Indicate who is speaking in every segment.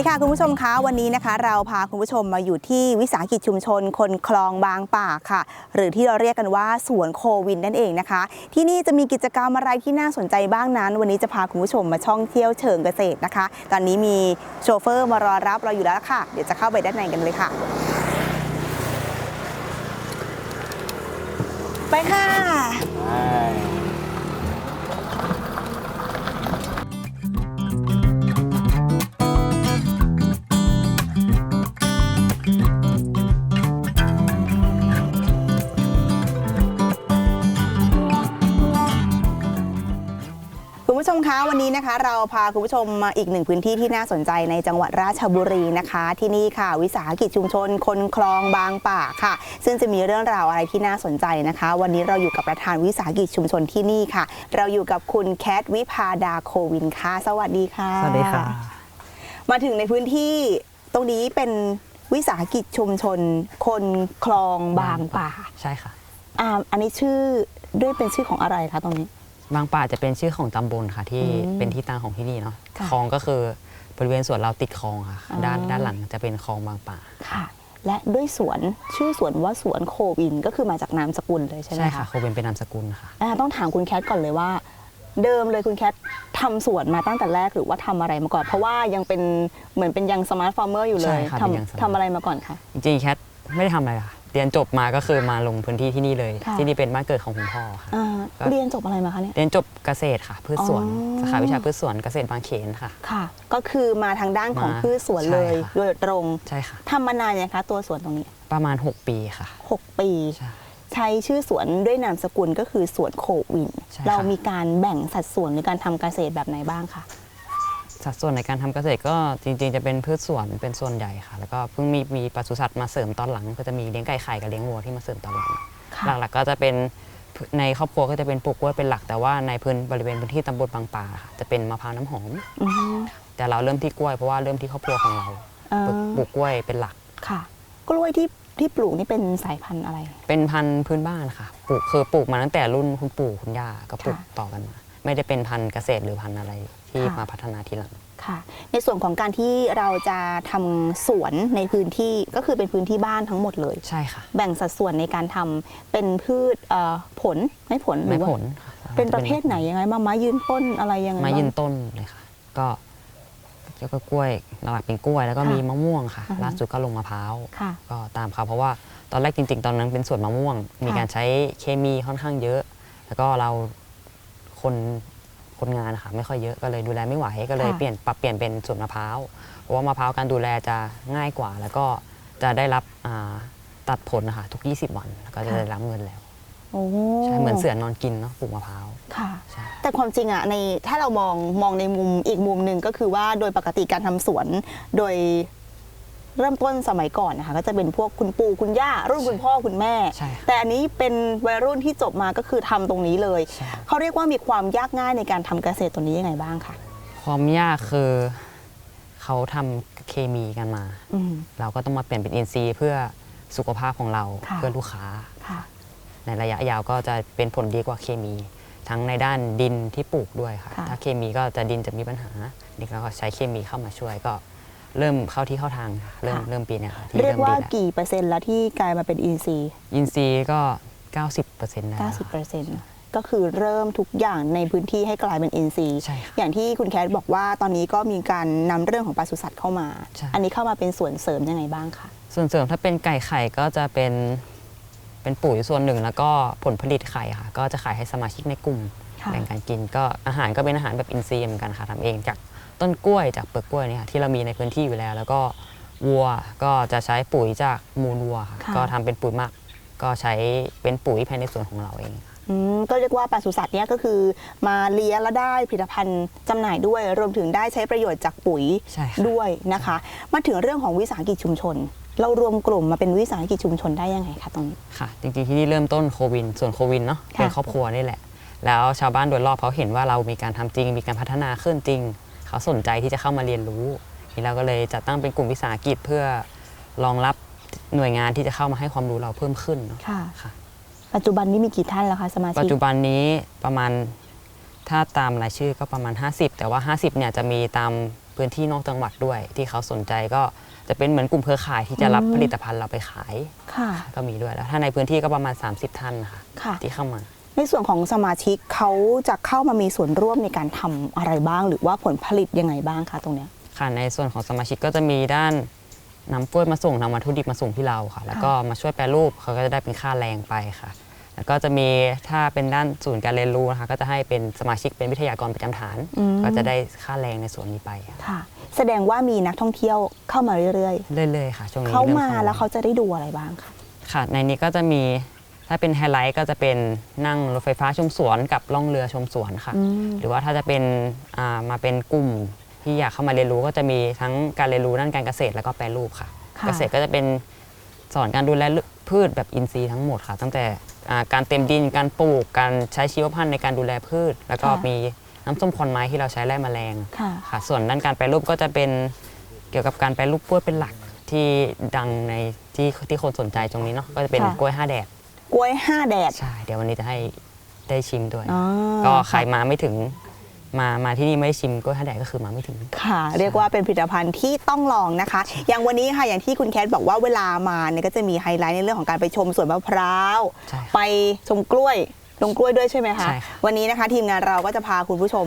Speaker 1: ดีค่ะคุณผู้ชมคะวันนี้นะคะ เราพาคุณผู้ชมมาอยู่ที่วิสาหกิจชุมชน คนคลองบางป่าค่ะ หรือที่เราเรียกกันว่าสวนโควินนั่นเองนะคะ ที่นี่จะมีกิจกรรมอะไรที่น่าสนใจบ้างนั้น วันนี้จะพาคุณผู้ชมมาท่องเที่ยวเชิงเกษตรนะคะ ตอนนี้มีโชเฟอร์มารอรับเราอยู่แล้วค่ะ เดี๋ยวจะเข้าไปด้านในกันเลยค่ะ ไปค่ะ ผู้ชมคะวันนี้นะคะ เราพาคุณผู้ชมมาอีกหนึ่งพื้นที่ที่น่าสนใจในจังหวัดราชบุรีนะคะ ที่นี่ค่ะ วิสาหกิจชุมชน คนคลองบางป่าค่ะ ซึ่งจะมีเรื่องราวอะไรที่น่าสนใจนะคะ วันนี้เราอยู่กับประธานวิสาหกิจชุมชนที่นี่ค่ะ เราอยู่กับคุณแคทวิพาดาโควินค่ะสวัสดีค่ะ
Speaker 2: สวัสดีค่ะ
Speaker 1: มาถึงในพื้นที่ตรงนี้เป็นวิสาหกิจชุมชน คนคลองบางป่า
Speaker 2: ใช่ค่ะ
Speaker 1: อ่าอันนี้ชื่อด้วยเป็นชื่อของอะไรคะตรงนี้
Speaker 2: บางป่าจะเป็นชื่อของตำบลค่ะที่
Speaker 1: อืม
Speaker 2: เป็นที่ตั้งของที่นี่เนาะ
Speaker 1: ค่ะ
Speaker 2: คลองก็คือบริเวณสวนเราติดคลองค่ะ
Speaker 1: อ๋อ
Speaker 2: ด้านด้านหลังจะเป็นคลองบางป่า
Speaker 1: ค่ะ และด้วยสวนชื่อสวนว่าสวนโควินก็คือมาจากนามสกุลเลยใช่ไหม
Speaker 2: ใช่ค่ะ
Speaker 1: คะ
Speaker 2: โคเป็นเป็นนามสกุลค่ะ
Speaker 1: อ่าต้องถามคุณแคทก่อนเลยว่า เดิมเลยคุณแคททำสวนมาตั้งแต่แรกหรือว่าทำอะไรมาก่อน เพราะว่ายังเป็นเหมือนเป็นยังสมาร์ทฟาร์มเมอร์อยู่เล
Speaker 2: ใช่
Speaker 1: ย
Speaker 2: ค่ะ
Speaker 1: ท
Speaker 2: เป็นยัง smart ำ
Speaker 1: ทำอะไรมาก่อนคะ
Speaker 2: จริงๆแคทไม่ได้ทำอะไรค่ะ เรียนจบมาก็คือมาลงพื้นที่ที่นี่เลย
Speaker 1: ค่ะ
Speaker 2: ที่นี่เป็นบ้านเกิดของคุณพ่อค่ะ
Speaker 1: อ่า
Speaker 2: ครับ
Speaker 1: เรียนจบอะไรมาคะเนี่ย
Speaker 2: เรียนจบเกษตรค่ะ พืชสวน
Speaker 1: อ๋อ
Speaker 2: สาขาวิชาพืชสวนเกษตรบางเขนค่ะ
Speaker 1: ค่ะ ก็คือมาทางด้านของ
Speaker 2: มา
Speaker 1: พืชสวนเลย
Speaker 2: ใช่ค่ะ
Speaker 1: โดยตรง
Speaker 2: ใช่ค่ะ
Speaker 1: ทำมานานยังคะตัวสวนตรงนี้
Speaker 2: ประมาณ 6 ปีค่ะ
Speaker 1: 6 ปี
Speaker 2: ใช่
Speaker 1: ใช้ชื่อสวนด้วยนามสกุลก็คือสวนโควิน
Speaker 2: ใช่ค่ะ
Speaker 1: เรามีการแบ่งสัดส่วนในการทำเกษตรแบบไหนบ้างคะ
Speaker 2: สัดส่วนในการทำเกษตรก็จริงๆ จะเป็นพืชสวนเป็นส่วนใหญ่ค่ะ แล้วก็เพิ่งมีมีปศุสัตว์มาเสริมตอนหลัง ก็จะมีเลี้ยงไก่ไข่กับเลี้ยงวัวที่มาเสริมตอนหลัง
Speaker 1: ค่ะ
Speaker 2: หลักๆก็จะเป็นในครอบครัวก็จะเป็นปลูกกล้วยเป็นหลัก แต่ว่าในพื้นบริเวณพื้นที่ตำบลบางป่าค่ะจะเป็นมะพร้าวน้ำหอม
Speaker 1: อือฮึ
Speaker 2: แต่เราเริ่มที่กล้วยเพราะว่าเริ่มที่ครอบครัวของเรา
Speaker 1: อ่า
Speaker 2: ปลูกปลูกกล้วยเป็นหลัก
Speaker 1: ค่ะ กล้วยที่ที่ปลูกนี่เป็นสายพันธุ์อะไร
Speaker 2: เป็นพันธุ์พื้นบ้านค่ะปลูกคือปลูกมาตั้งแต่รุ่นคุณปู่คุณย่าก็ปลูก
Speaker 1: ค่ะ
Speaker 2: ต่อกันมา ไม่ได้เป็นพันธุ์เกษตรหรือพันธุ์อะไร ที่
Speaker 1: ค่ะ
Speaker 2: มาพัฒนาทีหลัง
Speaker 1: ค่ะ ในส่วนของการที่เราจะทำสวนในพื้นที่ก็คือเป็นพื้นที่บ้านทั้งหมดเลย
Speaker 2: ใช่ค่ะ
Speaker 1: แบ่งสัดส่วนในการทำเป็นพืชเอ่อผลไม่ผลหรื
Speaker 2: ไม้
Speaker 1: อว่า
Speaker 2: ผลค่ะ
Speaker 1: เป็นประเภทไหนยังไงบ้างไม้ยืนต้นอะไรยังไง
Speaker 2: ไม้ยืน
Speaker 1: บ้าง
Speaker 2: ต้นเลยค่ะ ก็แล้วก็กล้วยหลักๆเป็นกล้วยแล้วก็
Speaker 1: ค่ะ
Speaker 2: มีมะม่วงค่ะ
Speaker 1: อ่าฮะ
Speaker 2: ล่าสุดก็ลงมะพร้าว
Speaker 1: ค่ะ
Speaker 2: ก็ตามเขาเพราะว่าตอนแรกจริง ๆ ตอนนั้นเป็นสวนมะม่วง มีการใช้เคมีค่อนข้างเยอะ แล้วก็เราคน คนงานนะคะไม่ค่อยเยอะก็เลยดูแลไม่ไหวก็เลย
Speaker 1: ค่ะ
Speaker 2: เปลี่ยนปรับเปลี่ยนเป็นสวนมะพร้าวเพราะว่ามะพร้าวการดูแลจะง่ายกว่า แล้วก็จะได้รับอ่าตัดผลนะคะทุก 20 วันแล้วก็จะได้รับเงินแล้ว
Speaker 1: โอ้
Speaker 2: ใช่เหมือนเสือนอนกินเนาะปลูกมะพร้าว
Speaker 1: ค่ะ
Speaker 2: ใช่
Speaker 1: แต่ความจริงอะในถ้าเรามองมองในมุมอีกมุมหนึ่งก็คือว่าโดยปกติการทำสวน โดย เริ่มต้นสมัยก่อนนะคะก็จะเป็นพวกคุณปู่คุณย่ารุ่นคุณพ่อคุณแม่
Speaker 2: ใช่ค่ะ
Speaker 1: แต่อันนี้เป็นวัยรุ่นที่จบมาก็คือทำตรงนี้เลย
Speaker 2: ใช่
Speaker 1: เขาเรียกว่ามีความยากง่ายในการทำเกษตรตัวนี้ยังไงบ้างคะ
Speaker 2: ความยากคือเขาทำเคมีกันมา
Speaker 1: อืม
Speaker 2: เราก็ต้องมาเปลี่ยนเป็นอินทรีย์เพื่อสุขภาพของเรา
Speaker 1: ค่ะ
Speaker 2: เพื่อลูกค้า
Speaker 1: ค่ะ
Speaker 2: ในระยะยาวก็จะเป็นผลดีกว่าเคมี ทั้งในด้านดินที่ปลูกด้วยค่ะ
Speaker 1: ค่ะ
Speaker 2: ถ้าเคมีก็จะดินจะมีปัญหานี่เราก็ใช้เคมีเข้ามาช่วยก็ เริ่มเข้าที่เข้าทางค่ะเริ่ม
Speaker 1: ค่ะ
Speaker 2: เริ่มปีเนี้ยค่ะที่
Speaker 1: เรียก
Speaker 2: เริ่ม
Speaker 1: ว่า
Speaker 2: ดีแล้ว
Speaker 1: กี่เปอร์เซ็นต์แล้วที่กลายมาเป็นอินซีย์
Speaker 2: อินซีย์ก็ 90%แล้ว
Speaker 1: 90เปอร์เซ็นต์ก็คือเริ่มทุกอย่างในพื้นที่ให้กลายเป็นอินซีย์
Speaker 2: ใช่ค่ะ
Speaker 1: อย่างที่คุณแคทบอกว่าตอนนี้ก็มีการนำเรื่องของปศุสัตว์เข้ามา
Speaker 2: ใช่
Speaker 1: อันนี้เข้ามาเป็นส่วนเสริมยังไงบ้างคะ
Speaker 2: ส่วนเสริมถ้าเป็นไก่ไข่ก็จะเป็นเป็นปุ๋ยส่วนหนึ่งแล้วก็ผลผลิตไข่ค่ะ ก็จะขายให้สมาชิกในกลุ่ม
Speaker 1: ค่ะ
Speaker 2: แบ่งกันกิน ก็อาหารก็เป็นอาหารแบบอินทรีย์เหมือนกันค่ะทำเองจาก ต้นกล้วยจากเปลือกกล้วยเนี่ยค่ะที่เรามีในพื้นที่อยู่แล้ว แล้วก็วัวก็จะใช้ปุ๋ยจากมูลวัวค่ะ
Speaker 1: ค่ะ
Speaker 2: ก็ทำเป็นปุ๋ยหมัก ก็ใช้เป็นปุ๋ยภายในสวนของเราเอง
Speaker 1: อืมก็เรียกว่าปศุสัตว์เนี่ยก็คือมาเลี้ยงแล้วได้ผลิตภัณฑ์จำหน่ายด้วย รวมถึงได้ใช้ประโยชน์จากปุ๋ย
Speaker 2: ใช่ค่ะ
Speaker 1: ด้วยนะคะ มาถึงเรื่องของวิสาหกิจชุมชน เรารวมกลุ่มมาเป็นวิสาหกิจชุมชนได้ยังไงคะตรงนี้
Speaker 2: ค่ะ จริงๆที่นี่เริ่มต้นโควินส่วนโควินเนาะ
Speaker 1: ค่ะ
Speaker 2: เป็นครอบครัวนี่แหละ แล้วชาวบ้านโดยรอบเขาเห็นว่าเรามีการทำจริง มีการพัฒนาขึ้นจริง เขาสนใจที่จะเข้ามาเรียนรู้นี่เราก็เลยจัดตั้งเป็นกลุ่มวิสาหกิจเพื่อรองรับหน่วยงานที่จะเข้ามาให้ความรู้เราเพิ่มขึ้นเนาะ
Speaker 1: ค่ะ
Speaker 2: ค่ะ
Speaker 1: ปัจจุบันนี้มีกี่ท่านแล้วคะสมาชิก
Speaker 2: ปัจจุบันนี้ประมาณถ้าตามรายชื่อก็ประมาณ 50 แต่ว่า 50เนี่ยจะมีตามพื้นที่นอกจังหวัดด้วย ที่เขาสนใจก็จะเป็นเหมือนกลุ่มเครือข่ายที่จะรับผลิตภัณฑ์เราไปขาย
Speaker 1: ค่ะ
Speaker 2: ก็มีด้วยแล้วถ้าในพื้นที่ก็ประมาณ 30 ท่านค่ะ
Speaker 1: ค่ะ
Speaker 2: ที่เข้ามา
Speaker 1: ในส่วนของสมาชิกเขาจะเข้ามามีส่วนร่วมในการทำอะไรบ้าง หรือว่าผลผลิตยังไงบ้างคะตรงเนี้ย
Speaker 2: ค่ะในส่วนของสมาชิกก็จะมีด้านนำกล้วยมาส่งนำวัตถุดิบมาส่งที่เราค่ะ แล้วก็มาช่วยแปรรูปเขาก็จะได้เป็นค่าแรงไปค่ะ แล้วก็จะมีถ้าเป็นด้านศูนย์การเรียนรู้นะคะก็จะให้เป็นสมาชิกเป็นวิทยากรประจำฐาน
Speaker 1: อืม
Speaker 2: ก็จะได้ค่าแรงในส่วนนี้ไปค่ะ
Speaker 1: ค่ะ แสดงว่ามีนักท่องเที่ยวเข้ามาเรื่อย
Speaker 2: เรื่อยๆค่ะช่วง
Speaker 1: ๆ
Speaker 2: นี้
Speaker 1: เข้า
Speaker 2: ริ่
Speaker 1: มา
Speaker 2: ข้
Speaker 1: แล้วเขาจะได้ดูอะไรบ้างคะ
Speaker 2: ค่ะในนี้ก็จะมี ถ้าเป็นไฮไลท์ก็จะเป็นนั่งรถไฟฟ้าชมสวนกับล่องเรือชมสวนค่ะ
Speaker 1: อืม
Speaker 2: หรือว่าถ้าจะเป็นอ่ามาเป็นกลุ่มที่อยากเข้ามาเรียนรู้ก็จะมีทั้งการเรียนรู้ด้านการเกษตรแล้วก็แปรรูปค่ะ
Speaker 1: ค่ะ
Speaker 2: เกษตรก็จะเป็นสอนการดูแลพืชแบบอินทรีย์ทั้งหมดค่ะ ตั้งแต่อ่าการเต็มดินการปลูกการใช้ชีวพันธุ์ในการดูแลพืช แล้วก็มีน้ำส้มควันไม้ที่เราใช้ไล่แมลง
Speaker 1: ค่ะ
Speaker 2: ค่ะ ส่วนด้านการแปรรูปก็จะเป็นเกี่ยวกับการแปรรูปกล้วยเป็นหลักที่ดังในที่ที่คนสนใจตรงนี้เนาะก็จะเป็น
Speaker 1: ค่ะ
Speaker 2: กล้วยห้าแดด
Speaker 1: กล้วยห้าแดด
Speaker 2: ใช่ เดี๋ยววันนี้จะให้ได้ชิมด้วย
Speaker 1: อ๋อ
Speaker 2: ก็ใครมาไม่ถึง มามาที่นี่ไม่ได้ชิมกล้วยห้าแดดก็คือมาไม่ถึง
Speaker 1: ค่ะ เรียกว่าเป็นผลิตภัณฑ์ที่ต้องลองนะคะ อย่างวันนี้ค่ะอย่างที่คุณแคทบอกว่าเวลามาเนี่ยก็จะมีไฮไลท์ในเรื่องของการไปชมสวนมะพร้าว
Speaker 2: ใช่ค่ะ
Speaker 1: ไปชมกล้วยลงกล้วยด้วยใช่ไหมคะ
Speaker 2: ใช่ค่ะ
Speaker 1: วันนี้นะคะทีมงานเราก็จะพาคุณผู้ชม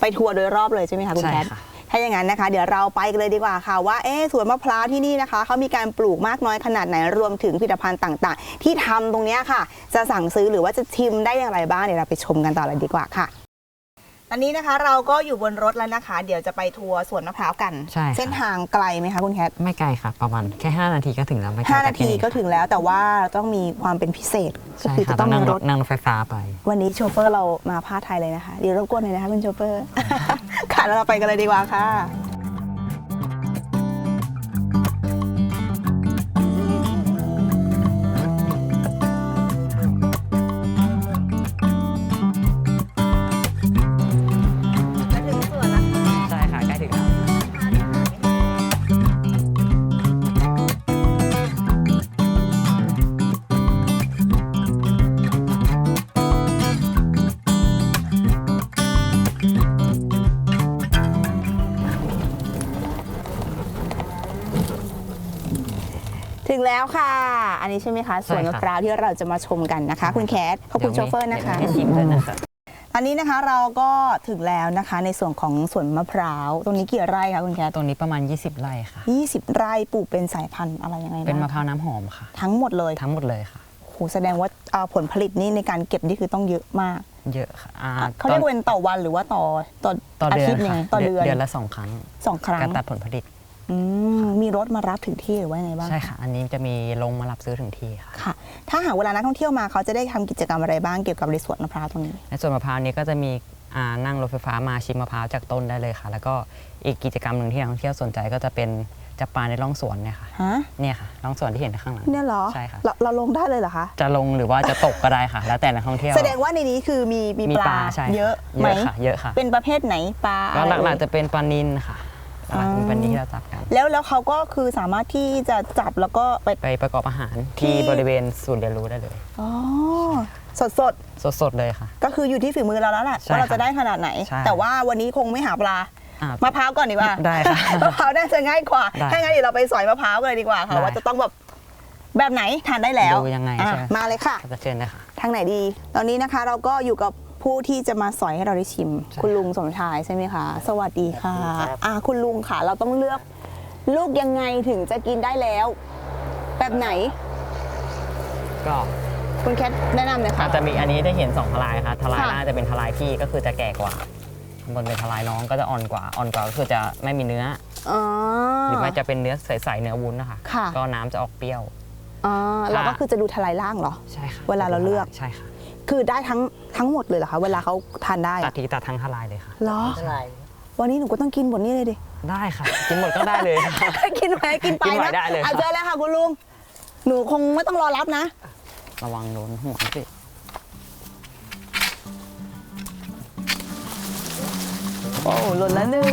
Speaker 1: ไปทัวร์โดยรอบเลยใช่ไหมคะคุณ
Speaker 2: ใช่
Speaker 1: แคท
Speaker 2: ค่ะ
Speaker 1: ถ้าอย่างนั้นนะคะ เดี๋ยวเราไปกันเลยดีกว่าค่ะ ว่าเอ๊สวนมะพร้าวที่นี่นะคะเขามีการปลูกมากน้อยขนาดไหนรวมถึงผลิตภัณฑ์ต่างๆ ที่ทำตรงนี้ค่ะ จะสั่งซื้อหรือว่าจะชิมได้อย่างไรบ้างเดี๋ยวเราไปชมกันต่อเลยดีกว่าค่ะ อนนี้นะคะเราก็อยู่บนรถแล้วนะคะ เดี๋ยวจะไปทัวร์สวนมะพร้าวกัน
Speaker 2: ใช่ค่ะ
Speaker 1: เส้นทางไกลไหมคะคุณแคท
Speaker 2: ไม่ไกลค่ะ ประมาณแค่ 5 นาทีก็ถึงแล้วไม่ไกล
Speaker 1: ห้า
Speaker 2: จ
Speaker 1: นาที
Speaker 2: ที่
Speaker 1: ก็ถึงแล้วแต่ว่าต้องมีความเป็นพิเศษก็
Speaker 2: ใช่
Speaker 1: คือ
Speaker 2: ค่ะ
Speaker 1: จะ
Speaker 2: ต้
Speaker 1: ต้
Speaker 2: อ
Speaker 1: องง
Speaker 2: นั่ง
Speaker 1: มี
Speaker 2: ร
Speaker 1: ร
Speaker 2: ถ
Speaker 1: ถ
Speaker 2: นั่งรถไฟฟ้าไป
Speaker 1: วันนี้โชเฟอร์เรามาพาไทยเลยนะคะ เดี๋ยวรบกวนหน่อยนะคะคุณโชเฟอร์ ค่ะแล้วเราไปกันเลยดีกว่าค่ะ แล้วค่ะ อันนี้ใช่ไหมคะสวนมะพร้าวที่เราจะมาชมกันนะคะ คุณแคทขอบคุณโชเฟอร์นะคะ
Speaker 2: เดี๋ยวให้ชิมด้วยนะคะ
Speaker 1: ตอนนี้นะคะเราก็ถึงแล้วนะคะในส่วนของสวนมะพร้าวตรงนี้กี่ไร่คะคุณแคท
Speaker 2: ตรงนี้ประมาณ 20 ไร่ค่ะ
Speaker 1: 20 ไร่ปลูกเป็นสายพันธุ์อะไรยังไงบ้าง
Speaker 2: เป็นมะพร้าวน้ำหอมค่ะ
Speaker 1: ทั้งหมดเลย
Speaker 2: ทั้งหมดเลยค่ะ
Speaker 1: โหแสดงว่าเอ่อผลผลิตนี่ในการเก็บนี่คือต้องเยอะมาก
Speaker 2: เยอะค่ะอ่า
Speaker 1: เขาเรียกว่าเป็นต่อวันหรือว่าต่อต่อ
Speaker 2: ต่อ
Speaker 1: อา
Speaker 2: เดือ
Speaker 1: ทิ
Speaker 2: น
Speaker 1: ตย์ยัง
Speaker 2: ค่ะ
Speaker 1: ไงต่อเดือน
Speaker 2: เดือนละสองครั้ง
Speaker 1: สองครั้ง
Speaker 2: การตัดผลผลิต
Speaker 1: อืมมีรถมารับถึงที่หรือว่ายังไงบ้าง
Speaker 2: ใช่ค่ะอันนี้จะมีลงมารับซื้อถึงที่ค่ะ
Speaker 1: ค่ะ ถ้าหากเวลานักท่องเที่ยวมาเขาจะได้ทำกิจกรรมอะไรบ้างเกี่ยวกับในสวนมะพร้าวตรงนี้
Speaker 2: ในส่วนมะพร้าวนี้ก็จะมีอ่านั่งรถไฟฟ้ามาชิมมะพร้าวจากต้นได้เลยค่ะ แล้วก็อีกกิจกรรมหนึ่งที่นักท่องเที่ยวสนใจก็จะเป็นจับปลาในร่องสวนเนี่ยค่ะ
Speaker 1: ฮะ
Speaker 2: เนี่ยค่ะร่องสวนที่เห็นข้างหลัง
Speaker 1: เนี่ยเหรอ
Speaker 2: ใช่ค่ะ
Speaker 1: เราเราลงได้เลยเหรอคะ
Speaker 2: จะลงหรือว่าจะตกก็ได้ค่ะ แล้วแต่นักท่องเที่ยว
Speaker 1: แสดงว่าในนี้คือมีมี
Speaker 2: มี
Speaker 1: ป
Speaker 2: ป
Speaker 1: ลา
Speaker 2: ลาใช่
Speaker 1: เยอะ
Speaker 2: เย
Speaker 1: ไหม
Speaker 2: อะค่ะเยอะค่ะ
Speaker 1: เป็นประเภทไหนปลา
Speaker 2: ก็
Speaker 1: อะไร
Speaker 2: หลักๆ
Speaker 1: เอ่
Speaker 2: จะ
Speaker 1: ย
Speaker 2: เป็นปลานิลค่ะ หลักๆเป็นปลานิล
Speaker 1: อ๋อ
Speaker 2: ที่เราจับกัน
Speaker 1: แล้วแล้วเขาก็คือสามารถที่จะจับแล้วก็ไป
Speaker 2: ไปประกอบอาหาร
Speaker 1: ที่
Speaker 2: ที่ บริเวณศูนย์เรียนรู้ได้เลย
Speaker 1: อ๋อสดสด
Speaker 2: สดๆเลยค่ะ
Speaker 1: ๆก็คืออยู่ที่ฝีมือเราแล้วแหละ
Speaker 2: ใช่
Speaker 1: ว่าเรา
Speaker 2: ค่ะ
Speaker 1: จะได้ขนาดไหน
Speaker 2: ใช่
Speaker 1: แต่ว่าวันนี้คงไม่หาปลา
Speaker 2: อะ
Speaker 1: มะพร้าวก่อนดีกว่า
Speaker 2: ได้ค่ะ
Speaker 1: มะพร้าวน่าจะง่ายกว่า
Speaker 2: ได้
Speaker 1: ถ้างั้นเดี๋ยวเราไปสอยมะพร้าวกันเลยดีกว่าค่ะ
Speaker 2: ได้
Speaker 1: ว่าจะต้องแบบแบบไหนทานได้แล้ว
Speaker 2: ดูยังไง
Speaker 1: อะ
Speaker 2: ใช่ไหม
Speaker 1: มาเลยค่ะ
Speaker 2: ก็จะเชิญเลยค่ะ
Speaker 1: ทางไหนดี ตอนนี้นะคะเราก็อยู่กับ ผู้ที่จะมาสอยให้เราได้ชิม
Speaker 2: ใช่
Speaker 1: คุณลุงสมชายใช่ไหมคะ สวัสดีค่ะอะคุณลุงค่ะ เราต้องเลือกลูกยังไงถึงจะกินได้แล้ว แบบไหน
Speaker 2: ก็
Speaker 1: คุณแคทแนะนำเลย
Speaker 2: อา
Speaker 1: ค่ะ
Speaker 2: จจะมีอันนี้ได้เห็นสองทลายครับทลาย
Speaker 1: ค่ะ
Speaker 2: หน้าจะเป็นทลายพี่ก็คือจะแก่กว่าข้างบนเป็นทลายน้องก็จะอ่อนกว่าอ่อนกว่าก็คือจะไม่มีเนื้อ
Speaker 1: อ๋อ
Speaker 2: อหรือไม่จะเป็นเนื้อใสๆเนื้อวุ้นนะคะ
Speaker 1: ค่ะ
Speaker 2: ก็น้ำจะออกเปรี้ยว
Speaker 1: อ๋อเราก็
Speaker 2: ค่ะ
Speaker 1: คือจะดูทลายล่างเหรอ
Speaker 2: ใช่ค่ะ
Speaker 1: เวลาเราเลือก
Speaker 2: ใช่ค่ะ
Speaker 1: คือได้ทั้งทั้งหมดเลยเหรอคะเวลาเขาทานได้
Speaker 2: ตั
Speaker 1: อะ
Speaker 2: ดทีตัดทั้งทลายเลยค่ะ
Speaker 1: เหรอวันนี้หนูก็ต้องกินหมดนี่เลยดิ
Speaker 2: ได้ค่ะ กินหมดก็ได้เลยค่ะ
Speaker 1: กินไหมกินไป
Speaker 2: กินไหว
Speaker 1: นะ
Speaker 2: ได้เลย
Speaker 1: อะ
Speaker 2: ครับ
Speaker 1: เจอเลยค่ะคุณลุง หนูคงไม่ต้องรอรับนะ
Speaker 2: ระวังโดนหัวสิ
Speaker 1: โอ้หล่นแล้วหนึ่ง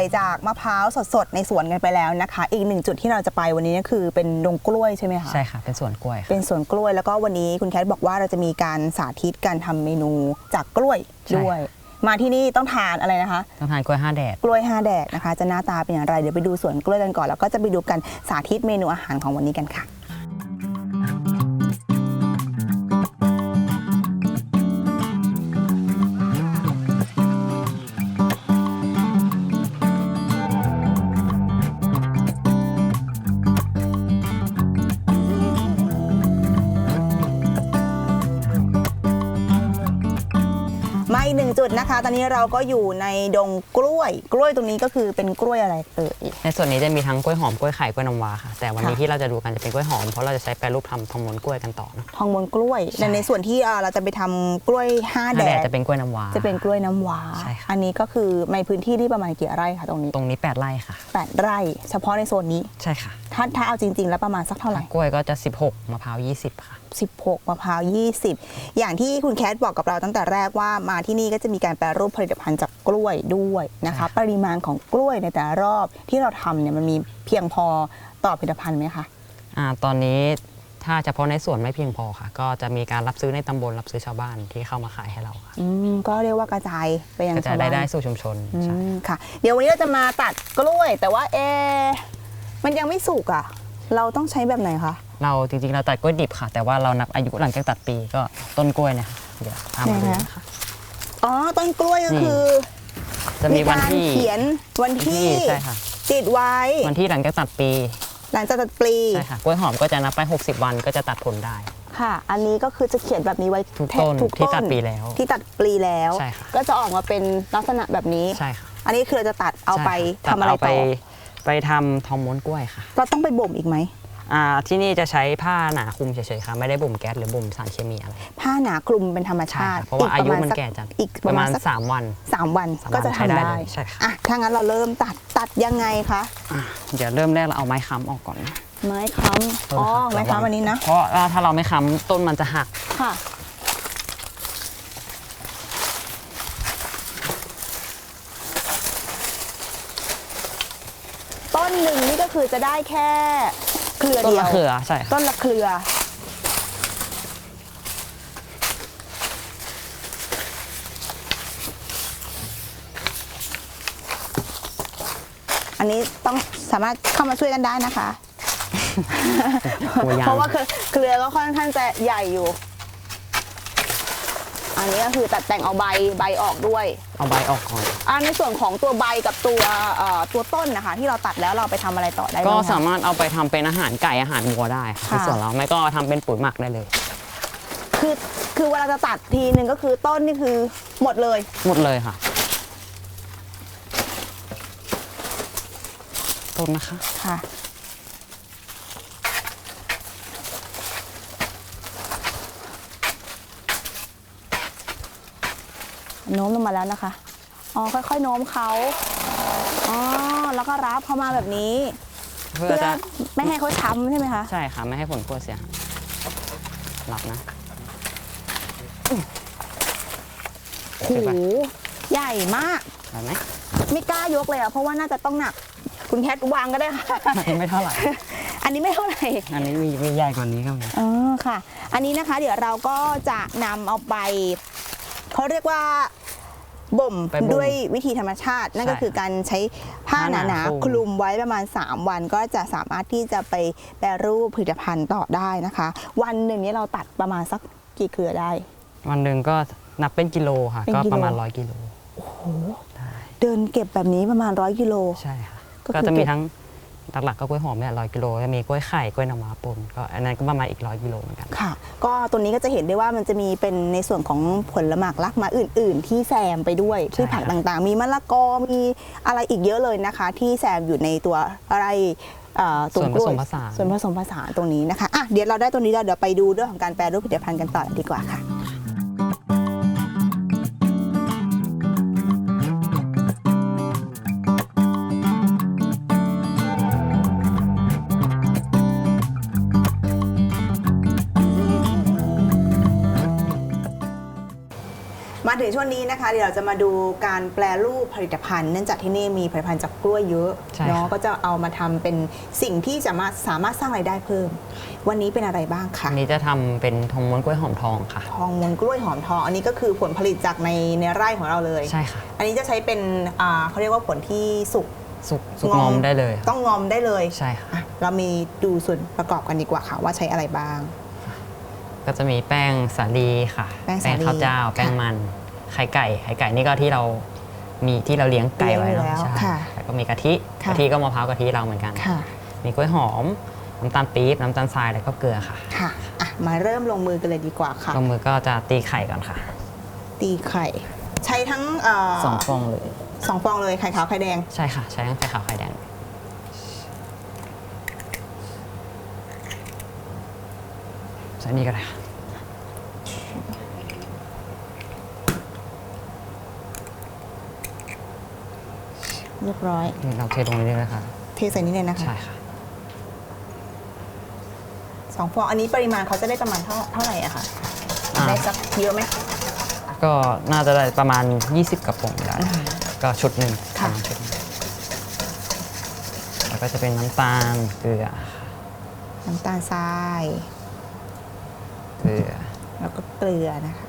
Speaker 1: อร่อยจากมะพร้าวสดๆ ในสวนกันไปแล้วนะคะ อีกหนึ่งจุดที่เราจะไปวันนี้ก็คือเป็นดงกล้วยใช่ไหมคะ
Speaker 2: ใช่ค่ะ เป็นส่วนกล้วยค่ะ
Speaker 1: เป็นสวนกล้วยแล้วก็วันนี้คุณแคทบอกว่าเราจะมีการสาธิตการทำเมนูจากกล้วย
Speaker 2: ใช่
Speaker 1: ด้วย มาที่นี่ต้องทานอะไรนะคะ
Speaker 2: ต้องทานกล้วยห้าแดด
Speaker 1: กล้วยห้าแดดนะคะ จะหน้าตาเป็นอย่างไรเดี๋ยวไปดูสวนกล้วยกันก่อนแล้วก็จะไปดูกันสาธิตเมนูอาหารของวันนี้กันค่ะ นึ่งจุดนะคะ ตอนนี้เราก็อยู่ในดงกล้วย กล้วยตรงนี้ก็คือเป็นกล้วยอะไรเอ่ย
Speaker 2: ในส่วนนี้จะมีทั้งกล้วยหอมกล้วยไข่กล้วยน้ำว้าค่ะ แต่วันนี้
Speaker 1: ค่ะ
Speaker 2: ที่เราจะดูกันจะเป็นกล้วยหอมเพราะเราจะใช้แปรรูปทำทองม้วนกล้วยกันต่อนะ
Speaker 1: ทองม้วนกล้วย
Speaker 2: ใช่
Speaker 1: แต่ในส่วนที่อ่าเราจะไปทำกล้วยห้า
Speaker 2: ห้า
Speaker 1: แด
Speaker 2: แดด
Speaker 1: ด
Speaker 2: จะเป็นกล้วยน้ำว้า
Speaker 1: จะเป็นกล้วยน้ำว้า
Speaker 2: ใช่ค่ะ
Speaker 1: อันนี้ก็คือในพื้นที่ที่ประมาณกี่ไร่คะตรงนี้
Speaker 2: ตรงนี้8ไร่ค่ะ
Speaker 1: แปดไร่ เฉพาะในโซนนี้
Speaker 2: ใช่ค่ะ
Speaker 1: ถ้าถ้าเอาจริง ๆ แล้วประมาณสักเท่าไหร่
Speaker 2: กล้วยก็จะ 16มะพร้าว20 ค่ะ
Speaker 1: 16 มะพร้าว 20 อย่างที่คุณแคทบอกกับเราตั้งแต่แรกว่ามาที่นี่ก็จะมีการแปรรูปผลิตภัณฑ์จากกล้วยด้วยนะคะ
Speaker 2: ใช่ค่ะ
Speaker 1: ปริมาณของกล้วยในแต่ละรอบที่เราทำเนี่ยมันมีเพียงพอต่อผลิตภัณฑ์ไหมคะ
Speaker 2: อ่าตอนนี้ถ้าเฉพาะในส่วนไม่เพียงพอค่ะ ก็จะมีการรับซื้อในตำบลรับซื้อชาวบ้านที่เข้ามาขายให้เราค่ะ
Speaker 1: อืมก็เรียกว่ากระจายไปยัง
Speaker 2: ก็จะ
Speaker 1: ชาว
Speaker 2: ได้
Speaker 1: บ้าน
Speaker 2: ได้สู่ชุมชน
Speaker 1: อื
Speaker 2: ใช่
Speaker 1: มค่ะ เดี๋ยววันนี้เราจะมาตัดกล้วย แต่ว่าเอะมันยังไม่สุกอะ เราต้องใช้แบบไหนคะ
Speaker 2: เราจริงๆเราตัดกล้วยดิบค่ะ แต่ว่าเรานับอายุหลังจากตัดปีก็ต้นกล้วยเนี่ยค่ะเดี๋ยวพามาดู
Speaker 1: ไหนคะ
Speaker 2: นะคะ
Speaker 1: อ๋อต้นกล้วยก็
Speaker 2: นี่
Speaker 1: คือ
Speaker 2: จะมีวัน
Speaker 1: การ
Speaker 2: ที่
Speaker 1: เขียนวันที่
Speaker 2: ใช่ค่ะ
Speaker 1: ติดไว้
Speaker 2: วันที่หลังจากตัดปี
Speaker 1: หลังจากตัดปลี
Speaker 2: ใช่ค่ะกล้วยหอมก็จะนับไป 60 วันก็จะตัดผลได้
Speaker 1: ค่ะ อันนี้ก็คือจะเขียนแบบนี้ไว้
Speaker 2: ทุกต้น
Speaker 1: ทุก
Speaker 2: ที่ตัดปลีแล้ว
Speaker 1: ที่ตัดปลีแล้ว
Speaker 2: ใช่ค่ะ
Speaker 1: ก็จะออกมาเป็นลักษณะแบบนี้
Speaker 2: ใช่ค่ะ
Speaker 1: อันนี้คือเราจะตัดเอาไป
Speaker 2: ใช่
Speaker 1: ทำ
Speaker 2: ค่ะ
Speaker 1: อะไร
Speaker 2: ตัดเา ไป
Speaker 1: ต่อ
Speaker 2: ไปทำทองม้วนกล้วยค่ะ
Speaker 1: เราต้องไปบ่มอีกไหม
Speaker 2: อ่าที่นี่จะใช้ผ้าหนาคลุมเฉยๆค่ะไม่ได้บ่มแก๊สหรือบ่มสารเคมีอะไร
Speaker 1: ผ้าหนากลุ่มเป็นธรรม
Speaker 2: ใช่
Speaker 1: ชาติ
Speaker 2: ค่ะเพราะว่าอายุ
Speaker 1: ปะ
Speaker 2: มัน
Speaker 1: สั
Speaker 2: แก่จัด
Speaker 1: อีก
Speaker 2: ป
Speaker 1: ประ
Speaker 2: ระ
Speaker 1: มา
Speaker 2: มา
Speaker 1: ณ
Speaker 2: ณ
Speaker 1: สัก
Speaker 2: 3วัน
Speaker 1: สามวัน
Speaker 2: สาม
Speaker 1: ก็
Speaker 2: วัน
Speaker 1: จะ
Speaker 2: ใช้
Speaker 1: ทำ
Speaker 2: ได้
Speaker 1: ได้
Speaker 2: เลยใช่ค่ะ
Speaker 1: อะถ้างั้นเราเริ่มตัดตัดยังไงคะ
Speaker 2: อะเดี๋ยวเริ่มแรกเราเอาไม้ค้ำออกก่อนนะ
Speaker 1: ไม้ค้ำอ๋อไม้ค้ำอันนี้นะ
Speaker 2: เพราะว่าถ้าเราไม่ค้ำต้นมันจะหัก
Speaker 1: ค่ะ นหนึ่งนี่ก็คือจะได้แค่เครือ
Speaker 2: ต้น
Speaker 1: เดียว
Speaker 2: ละเครือใช่ค่ะ
Speaker 1: ต้นละเครือ อันนี้ต้องสามารถเข้ามาช่วยกันได้นะคะ
Speaker 2: หัวยา
Speaker 1: เพ
Speaker 2: ว
Speaker 1: ราะว่าเครือเครือก็ค่อนข้างจะใหญ่อยู่ อันนี้ก็คือตัดแต่งเอาใบใบออกด้วย
Speaker 2: เอาใบออกก่อน
Speaker 1: อ่าในส่วนของตัวใบกับตัวเอ่อตัวต้นนะคะ ที่เราตัดแล้วเราไปทำอะไรต่อได้
Speaker 2: ก็
Speaker 1: บ้างคะ
Speaker 2: สามารถเอาไปทำเป็นอาหารไก่อาหารวัวได้ค่ะ
Speaker 1: ค่ะ
Speaker 2: ที่ส่วนเราไม่ก็ทำเป็นปุ๋ยหมักได้เลย
Speaker 1: คือคือเวลาจะตัดทีหนึ่งก็คือต้นนี่คือหมดเลย
Speaker 2: หมดเลยค่ะ ต้นนะคะ
Speaker 1: ค่ะ โน้มลงมาแล้วนะคะ อ๋อ ค่อยๆโน้มเขา อ๋อ แล้วก็รับเข้ามาแบบนี้
Speaker 2: เพื่อ
Speaker 1: เพื่อ
Speaker 2: จะ
Speaker 1: ไม่ให้เขาช้ำใช่ไหมคะ
Speaker 2: ใช่ค่ะไม่ให้ผลกลัวเสียหายรับนะ
Speaker 1: โอ้โห ใหญ่มาก
Speaker 2: ได้ไหม
Speaker 1: ไม่กล้ายกเลยอะเพราะว่าน่าจะต้องหนัก คุณแคทวางก็ได้ค่ะ
Speaker 2: ไม่เท่าไหร่
Speaker 1: อันนี้ไม่เท่าไหร่
Speaker 2: อันนี้มีมีใหญ่กว่านี้ก็มี
Speaker 1: อ๋อค่ะ อันนี้นะคะ เดี๋ยวเราก็จะนำเอาไปเขาเรียกว่า บ่ม
Speaker 2: ไปบ่ม
Speaker 1: ด้วยวิธีธรรมชาติ นั่นก็
Speaker 2: ใช่
Speaker 1: คือการใช้ผ้า
Speaker 2: ผ้า
Speaker 1: ห
Speaker 2: หนา
Speaker 1: นาๆ
Speaker 2: คลุม
Speaker 1: คลุมไว้ประมาณ 3 วันก็จะสามารถที่จะไปแปรรูปผลิตภัณฑ์ต่อได้นะคะ วันหนึ่งนี้เราตัดประมาณสักกี่เครือได้
Speaker 2: วันหนึ่งก็นับเป็นกิโลค่ะ
Speaker 1: เป็น
Speaker 2: ก็
Speaker 1: กิโล
Speaker 2: ประมาณร้อยกิโล
Speaker 1: โอ้โห
Speaker 2: ได้
Speaker 1: เดินเก็บแบบนี้ประมาณร้อยกิโล
Speaker 2: ใช่ค่ะ
Speaker 1: ก็คือ
Speaker 2: ก็จะมีทั้ง หลักๆก็กล้วยหอมเนี่ยร้อยกิโลจะมีกล้วยไข่กล้วยน้ำว้าปนก็อันนั้นก็ประมาณอีกร้อยกิโลเหมือนกัน
Speaker 1: ค่ะ ก็ตัวนี้ก็จะเห็นได้ว่ามันจะมีเป็นในส่วนของผลหมากลักไมาอื่น ๆ ที่แซมไปด้วย
Speaker 2: ใช่
Speaker 1: พืชผัก
Speaker 2: ครับ
Speaker 1: ต่างๆ มีมะละกอมีอะไรอีกเยอะเลยนะคะ ที่แซมอยู่ในตัวอะไรเอ่อตรง
Speaker 2: ส่วน
Speaker 1: ก
Speaker 2: ผ
Speaker 1: ล้
Speaker 2: ส
Speaker 1: วย
Speaker 2: มผสาน
Speaker 1: ส่วนผสมผสานตรงนี้นะคะอะเดี๋ยวเราได้ตรงนี้แล้วเดี๋ยวไปดูเรื่องของการแปรรูปผลิตภัณฑ์กันต่อดีกว่าค่ะ มาถึงช่วงนี้นะคะเดี๋ยวเราจะมาดูการแปลรูปผลิตภัณฑ์ เนื่องจากที่นี่มีผลิตภัณฑ์จากกล้วยเยอะ
Speaker 2: ใช่
Speaker 1: เนาะ
Speaker 2: ค่ะ
Speaker 1: ก็จะเอามาทำเป็นสิ่งที่สามารถสามารถสร้างรายได้เพิ่ม วันนี้เป็นอะไรบ้างคะ
Speaker 2: อันนี้จะทำเป็นทองม้วนกล้วยหอมทองค่ะ
Speaker 1: ทองมนกล้วยหอมทอง อันนี้ก็คือผลผลิตจากในในไร่ของเราเลย
Speaker 2: ใช่ค่ะ
Speaker 1: อันนี้จะใช้เป็นอ่าเขาเรียกว่าผลที่สุก
Speaker 2: สุกสุก
Speaker 1: งอม
Speaker 2: งอมได้เลยค่ะ
Speaker 1: ต้องงอมได้เลย
Speaker 2: ใช่ค่ะ
Speaker 1: อะเรามีดูส่วนประกอบกันดีกว่าค่ะ ว่าใช้อะไรบ้าง
Speaker 2: ก็จะมีแป้งสาลีค่ะ
Speaker 1: แป้งสาลี
Speaker 2: ข้าวเจ้า
Speaker 1: ค่ะ
Speaker 2: แป้งมัน ไข่ไก่ไข่ไก่นี่ก็ที่เรามีที่เราเลี้ยงไก่ไว้
Speaker 1: เลี้ยง
Speaker 2: เนาะ
Speaker 1: แล้ว
Speaker 2: ใช่
Speaker 1: ค่ะ
Speaker 2: แล้วก็มีกะทิ
Speaker 1: ค่ะ
Speaker 2: กะทิก็มะพร้าวกะทิเราเหมือนกัน
Speaker 1: ค่ะ
Speaker 2: มีกล้วยหอม น้ำตาลปี๊บน้ำตาลทรายแล้วก็เกลือค่ะ
Speaker 1: ค่ะอะ มาเริ่มลงมือกันเลยดีกว่าค่ะ
Speaker 2: ลงมือก็จะตีไข่ก่อนค่ะ
Speaker 1: ตีไข่ ใช้ทั้งเอ่อ
Speaker 2: สองฟองเลย
Speaker 1: สองฟองเลยไข่ขาวไข่แดง
Speaker 2: ใช่ค่ะ ใช้ทั้งไข่ขาวไข่แดงใส่นี่ก็ได้ค่ะ
Speaker 1: รียบร้อย
Speaker 2: นี่เราเทลงนี้เลยนะคะ
Speaker 1: เทใส่นี้เลยนะคะ
Speaker 2: ใช่ค่ะ
Speaker 1: สองฟองอันนี้ปริมาณเขาจะได้ประมาณเท่าเท่าไหร่อะคะ
Speaker 2: อ่า
Speaker 1: ได้สักเยอะไหม
Speaker 2: ก็น่าจะได้ประมาณ 20 กระป๋องได้ ก็ชุดหนึ่ง
Speaker 1: ค่ะ
Speaker 2: ประมาณชุดหนึ่งแล้วก็จะเป็นน้ำตาลเกลือ
Speaker 1: น้ำตาลทราย
Speaker 2: เกลือ
Speaker 1: แล้วก็เกลือนะคะ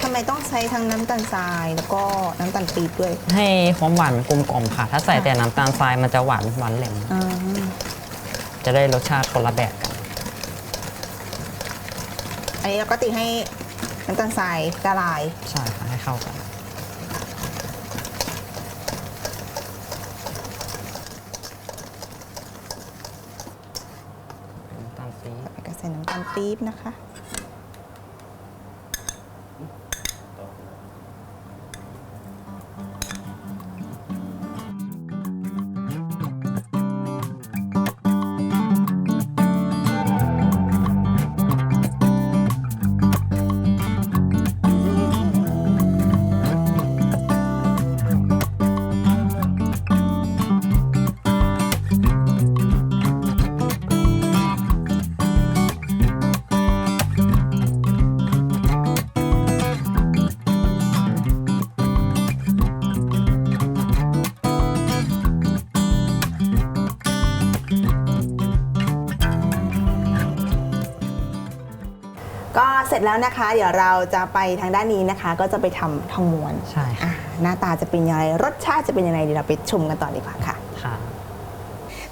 Speaker 1: ทำ ไมต้องใช้ทั้งน้ำตาลทรายแล้วก็น้ำตาลปี๊บด้วย
Speaker 2: ให้ความหวานมันกลมกล่อมค่ะ ถ้าใส่แต่น้ำตาลทรายมันจะหวานหวานแหลม
Speaker 1: อ่า
Speaker 2: จะได้รสชาติคนละแบบกัน
Speaker 1: อันนี้เราก็ตีให้น้ำตาลทรายละลาย
Speaker 2: ใช่ค่ะให้เข้ากันน้ำตาลปี๊บ
Speaker 1: แล้วก็ใส่น้ำตาลปี๊บนะคะ แล้วนะคะ เดี๋ยวเราจะไปทางด้านนี้นะคะ ก็จะไปทำทองม้วน
Speaker 2: ใช่ค่ะ
Speaker 1: อะหน้าตาจะเป็นยังไงรสชาติจะเป็นยังไงเดี๋ยวเราไปชมกันต่อดีกว่าค่ะ
Speaker 2: ค่ะ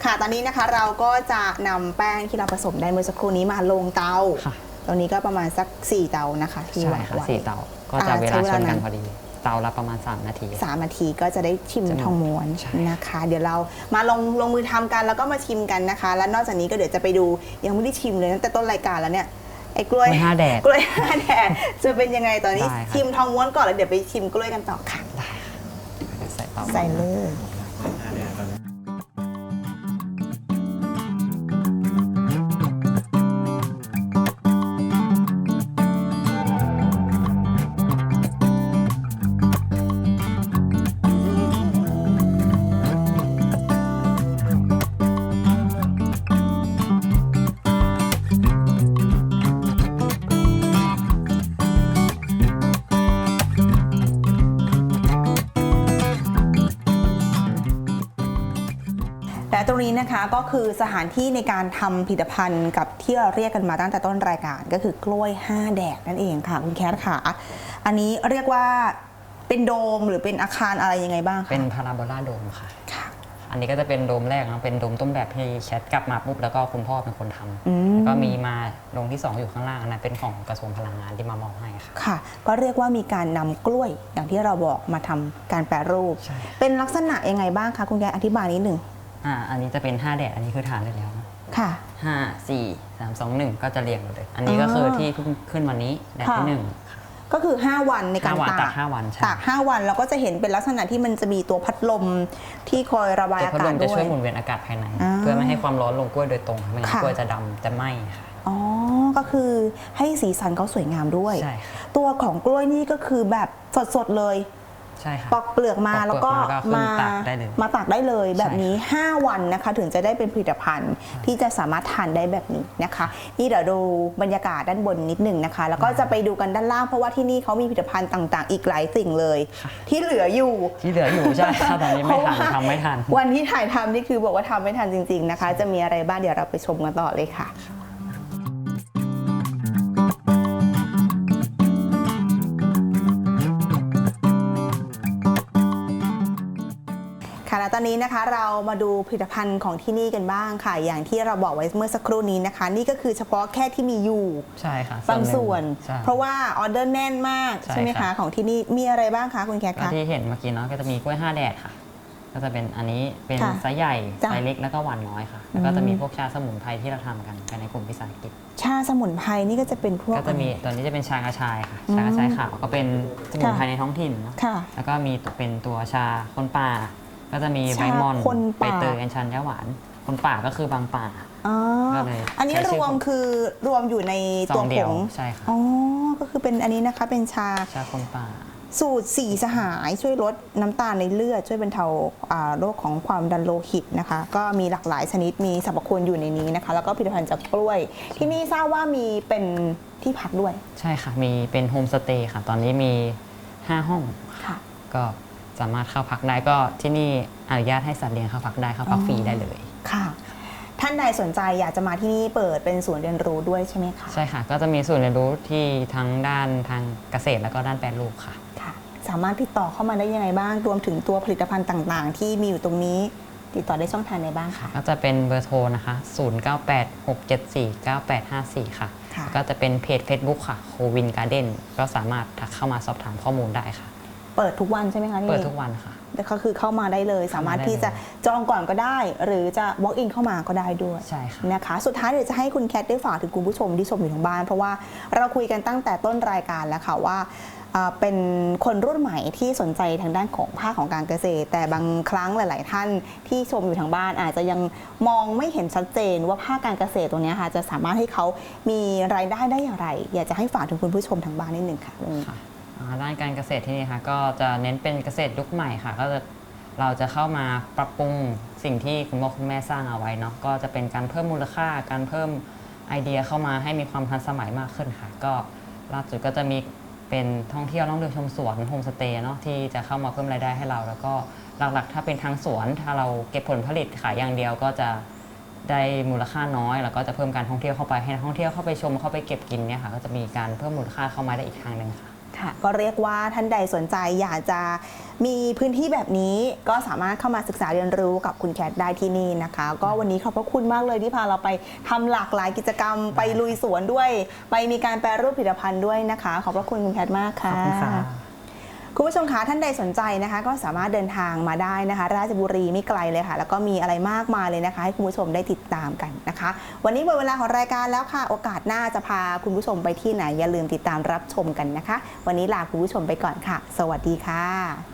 Speaker 1: ค่ะตอนนี้นะคะเราก็จะนำแป้งที่เราผสมได้เมื่อสักครู่นี้มาลงเตา
Speaker 2: ค่ะ
Speaker 1: ตรงนี้ก็ประมาณสัก 4 เตานะคะ ที่
Speaker 2: ใช่
Speaker 1: วาง
Speaker 2: ค่ะ
Speaker 1: ไว้
Speaker 2: สี่เตา ก็จะ
Speaker 1: อ่า
Speaker 2: เว
Speaker 1: ใช้
Speaker 2: ลา
Speaker 1: เว
Speaker 2: ช
Speaker 1: ลาน
Speaker 2: กัน
Speaker 1: นาน
Speaker 2: พอดี เตาละประมาณ 3 นาที
Speaker 1: สามนาทีก็จะได้ชิม
Speaker 2: จะ
Speaker 1: ทองม้วน
Speaker 2: ใช่
Speaker 1: นะคะ เดี๋ยวเรามาลงลงมือทำกันแล้วก็มาชิมกันนะคะ แล้วนอกจากนี้ก็เดี๋ยวจะไปดูยังไม่ได้ชิมเลยตั้งแต่ต้นรายการแล้วเนี่ย ไอ้กล้วย
Speaker 2: กล้วยห้าแดด
Speaker 1: กล้วยห้าแดดจะเป็นยังไงตอนนี้
Speaker 2: ได้ครับ
Speaker 1: ชิมทองม้วนก่อนแล้วเดี๋ยวไปชิมกล้วยกันต่อค่ะ
Speaker 2: ได้ค่ะเดี๋ยวใส่เตา
Speaker 1: ใส่เลย นะคะก็คือสถานที่ในการทำผลิตภัณฑ์กับที่เราเรียกกันมาตั้งแต่ต้นรายการก็คือกล้วย 5 แดดนั่นเองค่ะคุณแคทค่ะ อันนี้เรียกว่าเป็นโดมหรือเป็นอาคารอะไรยังไงบ้างคะ
Speaker 2: เป็นพาราโบลาโดมค่ะ
Speaker 1: ค่ะ
Speaker 2: อันนี้ก็จะเป็นโดมแรกนะเป็นโดมต้นแบบที่แชทกลับมาปุ๊บแล้วก็คุณพ่อเป็นคนทำ
Speaker 1: อืม
Speaker 2: แล้วก็มีมาโดมที่ 2 อยู่ข้างล่างอันนั้นเป็นของกระทรวงพลังงานที่มามอบให้ค่ะ
Speaker 1: ค่ะ ก็เรียกว่ามีการนำกล้วยอย่างที่เราบอกมาทำการแปรรูป
Speaker 2: ใช่
Speaker 1: เป็นลักษณะยังไงบ้างคะคุณแกอธิบายนิดหนึ่ง
Speaker 2: อ่าอันนี้จะเป็น5แดดอันนี้คือทานได้แล้วนะ
Speaker 1: ค่ะ
Speaker 2: ห้าสี่สามสองหนึ่งก็จะเรียงหมดเลย อันนี้ก็คือที่เพิ่งขึ้นวันนี้แดดที่
Speaker 1: ค่ะ
Speaker 2: หนึ่ง
Speaker 1: ก็คือ 5 วันในการ
Speaker 2: ห้าวัน
Speaker 1: ตา
Speaker 2: ตากกห้าวันใช่
Speaker 1: ตาก5วันเราก็จะเห็นเป็นลักษณะที่มันจะมีตัวพัดลมที่คอยระบาย
Speaker 2: ตัว
Speaker 1: อา
Speaker 2: พัด
Speaker 1: กา
Speaker 2: ล
Speaker 1: ศ
Speaker 2: ม
Speaker 1: ด้
Speaker 2: จะ
Speaker 1: ว
Speaker 2: ช่วย ยหมุนเวียนอากาศภายใน
Speaker 1: อ่า
Speaker 2: เพื่อไม่ให้ความร้อนลงกล้วยโดยตรงไม่งั้น
Speaker 1: ค่ะ
Speaker 2: กล้วยจะดำจะไหม้ค่ะ
Speaker 1: อ๋อ ก็คือให้สีสันเขาสวยงามด้วย
Speaker 2: ใช่ค่ะ
Speaker 1: ตัวของกล้วยนี่ก็คือแบบสดๆเลย
Speaker 2: ใช่ค่ะ
Speaker 1: ปอกเปลือกมา
Speaker 2: ปอกเปลือก
Speaker 1: แล้วก็
Speaker 2: มา
Speaker 1: มา
Speaker 2: ก็คือตากได้เลย
Speaker 1: มาตากได้เลยแบบนี้
Speaker 2: ใช่
Speaker 1: 5วันนะคะ ถึงจะได้เป็นผลิตภัณฑ์ที่จะสามารถทานได้แบบนี้นะคะ นี่เดี๋ยวดูบรรยากาศด้านบนนิดหนึ่งนะคะ แล้วก็จะไปดูกันด้านล่างเพราะว่าที่นี่เขามีผลิตภัณฑ์ต่าง ๆ อีกหลายสิ่งเลยที่เหลืออยู่
Speaker 2: ที่เหลืออยู่ใช่ค่ะตอนนี้ไม่ทัน
Speaker 1: เพราะว่า
Speaker 2: ทำไม่ทัน
Speaker 1: วันที่ถ่ายทำนี่คือบอกว่าทำไม่ทันจริง ๆ นะคะ จะมีอะไรบ้างเดี๋ยวเราไปชมกันต่อเลยค่ะ ค่ะและตอนนี้นะคะเรามาดูผลิตภัณฑ์ของที่นี่กันบ้างค่ะ อย่างที่เราบอกไว้เมื่อสักครู่นี้นะคะ นี่ก็คือเฉพาะแค่ที่มีอยู่
Speaker 2: ใช่ค่ะ
Speaker 1: บางส่วน
Speaker 2: ใช่
Speaker 1: เพราะว่าออเดอร์แน่นมาก
Speaker 2: ใช่
Speaker 1: ใช่ไหม
Speaker 2: ครั
Speaker 1: คะ
Speaker 2: บ
Speaker 1: ของที่นี่มีอะไรบ้างคะคุณแคท
Speaker 2: ก็
Speaker 1: คะ
Speaker 2: ที่เห็นเมื่อกี้เนาะก็จะมีกล้วยห้าแดดค่ะ ก็จะเป็นอันนี้เป็น
Speaker 1: ค่ะ
Speaker 2: ไซส์ใหญ่
Speaker 1: จ้ะ
Speaker 2: ไซส์เล็กแล้วก็หวานน้อยค่ะ แล้วก็จะมีพวกชาสมุนไพรที่เราทำกันกันในกลุ่มวิสาหกิจ
Speaker 1: ชาสมุนไพรนี่ก็จะเป็นพวก
Speaker 2: ก็จะมีตัวนี้จะเป็นชากระชายค่ะ
Speaker 1: อืม
Speaker 2: ชากระชายขาวก็เป็นสมุนไพร
Speaker 1: ค่ะ
Speaker 2: ในท้องถิ่นเนาะ
Speaker 1: ค่ะ
Speaker 2: แล้วก็มีตัวเป็นตัวชาคนป่า ก็จะมี
Speaker 1: ชา
Speaker 2: ใบมอน
Speaker 1: คน
Speaker 2: ใบ
Speaker 1: ป่า
Speaker 2: เตยอัญชันยาหวาน คนป่าก็คือบางป่า
Speaker 1: อ๋อ
Speaker 2: ก็เลย
Speaker 1: อันนี้
Speaker 2: ใช้
Speaker 1: ร
Speaker 2: ชื่อ
Speaker 1: วมคือรวมอยู่ใน
Speaker 2: ซ
Speaker 1: ตั
Speaker 2: อ
Speaker 1: ว
Speaker 2: ง
Speaker 1: ผ
Speaker 2: เดียว
Speaker 1: ง
Speaker 2: ใช่ค่ะ
Speaker 1: อ๋อ ก็คือเป็นอันนี้นะคะเป็นชา
Speaker 2: ชาคนป่า
Speaker 1: สูตรสีสหายช่วยลดน้ำตาลในเลือด ช่วยบรรเทาอ่าโรคของความดันโลหิตนะคะ ก็มีหลากหลายชนิดมีสรรพคุณอยู่ในนี้นะคะ แล้วก็ผลิตภัณฑ์จากกล้วย ที่นี่ทราบว่ามีเป็นที่พักด้วย
Speaker 2: ใช่ค่ะ มีเป็นโฮมสเตย์ค่ะ ตอนนี้มี 5 ห้อง
Speaker 1: ค่ะ
Speaker 2: ก็ สามารถเข้าพักได้ก็ที่นี่อนุญาตให้สัตว์เลี้ยงเข้าพักได้เข้าพักฟรีได้เลย
Speaker 1: ค่ะ ท่านใดสนใจอยากจะมาที่นี่เปิดเป็นศูนย์เรียนรู้ด้วยใช่ไหมคะ
Speaker 2: ใช่ค่ะ ก็จะมีส่วนย์เรียนรู้ที่ทั้งด้านทางเกษตรแล้วก็ด้านแปรรูปค่ะ
Speaker 1: ค่ะ สามารถติดต่อเข้ามาได้ยังไงบ้าง รวมถึงตัวผลิตภัณฑ์ต่างๆ ที่มีอยู่ตรงนี้ติดต่อได้ช่องทางไหนบ้างคะ
Speaker 2: ก็จะเป็นเบอร์โทรนะคะ 0986749854 ค่ะ
Speaker 1: ค่ะ
Speaker 2: ก็จะเป็นเพจ Facebook ค่ะโควินการ์เด้นก็สามารถทักเข้ามาสอบถามข้อมูลได้ค่ะ
Speaker 1: เปิดทุกวันใช่ไหมคะที่
Speaker 2: เปิด
Speaker 1: นี่
Speaker 2: ทุกวันค่ะ
Speaker 1: แต่ก็คือเข้ามาได้เลย สามารถ
Speaker 2: เข้ามาได้
Speaker 1: ที่จะจองก่อนก็ได้ หรือจะ walk in เข้ามาก็ได้ด้วย
Speaker 2: ใช่ค่ะ
Speaker 1: นะคะ สุดท้ายเดี๋ยวจะให้คุณแคทได้ฝากถึงคุณผู้ชมที่ชมอยู่ทางบ้าน เพราะว่าเราคุยกันตั้งแต่ต้นรายการแล้วค่ะว่าอ่าเป็นคนรุ่นใหม่ที่สนใจทางด้านของภาคของการเกษตร แต่บางครั้งหลาย ๆ ท่านที่ชมอยู่ทางบ้านอาจจะยังมองไม่เห็นชัดเจนว่าภาคการเกษตรตรงเนี้ยค่ะจะสามารถให้เขามีรายได้ได้อย่างไร อยากจะให้ฝากถึงคุณผู้ชมทางบ้านนิดหนึ่งค่ะวันนี้
Speaker 2: ค่ะอ่า ด้านการเกษตรที่นี่ค่ะก็จะเน้นเป็นเกษตรยุคใหม่ค่ะ ก็จะเราจะเข้ามาปรับปรุงสิ่งที่คุณพ่อคุณแม่สร้างเอาไว้เนาะก็จะเป็นการเพิ่มมูลค่าการเพิ่มไอเดียเข้ามาให้มีความทันสมัยมากขึ้นค่ะ ก็ล่าสุดก็จะมีเป็นท่องเที่ยวล่องเรือชมสวนโฮมสเตย์เนาะที่จะเข้ามาเพิ่มรายได้ให้เรา แล้วก็หลักๆ ถ้าเป็นทางสวน ถ้าเราเก็บผลผลิตขายอย่างเดียวก็จะได้มูลค่าน้อย แล้วก็จะเพิ่มการท่องเที่ยวเข้าไปให้นักท่องเที่ยวเข้าไปชมเข้าไปเก็บกินเนี่ยค่ะก็จะมีการเพิ่มมูลค่าเข้ามาได้อีกทางหนึ่งค่ะ
Speaker 1: ค่ะ ก็เรียกว่าท่านใดสนใจอยากจะมีพื้นที่แบบนี้ก็สามารถเข้ามาศึกษาเรียนรู้กับคุณแคทได้ที่นี่นะคะ ก็วันนี้ขอบพระคุณมากเลยที่พาเราไปทำหลากหลายกิจกรรมไปลุยสวนด้วย ไปมีการแปรรูปผลิตภัณฑ์ด้วยนะคะ ขอบพระคุณคุณแคทมาก
Speaker 2: ข
Speaker 1: ค่ะ
Speaker 2: อบคุณค่ะ
Speaker 1: คุณผู้ชมคะท่านใดสนใจนะคะ ก็สามารถเดินทางมาได้นะคะ ราชบุรีไม่ไกลเลยค่ะ แล้วก็มีอะไรมากมายเลยนะคะ ให้คุณผู้ชมได้ติดตามกันนะคะ วันนี้หมดเวลาของรายการแล้วค่ะ โอกาสหน้าจะพาคุณผู้ชมไปที่ไหนอย่าลืมติดตามรับชมกันนะคะ วันนี้ลาคุณผู้ชมไปก่อนค่ะ สวัสดีค่ะ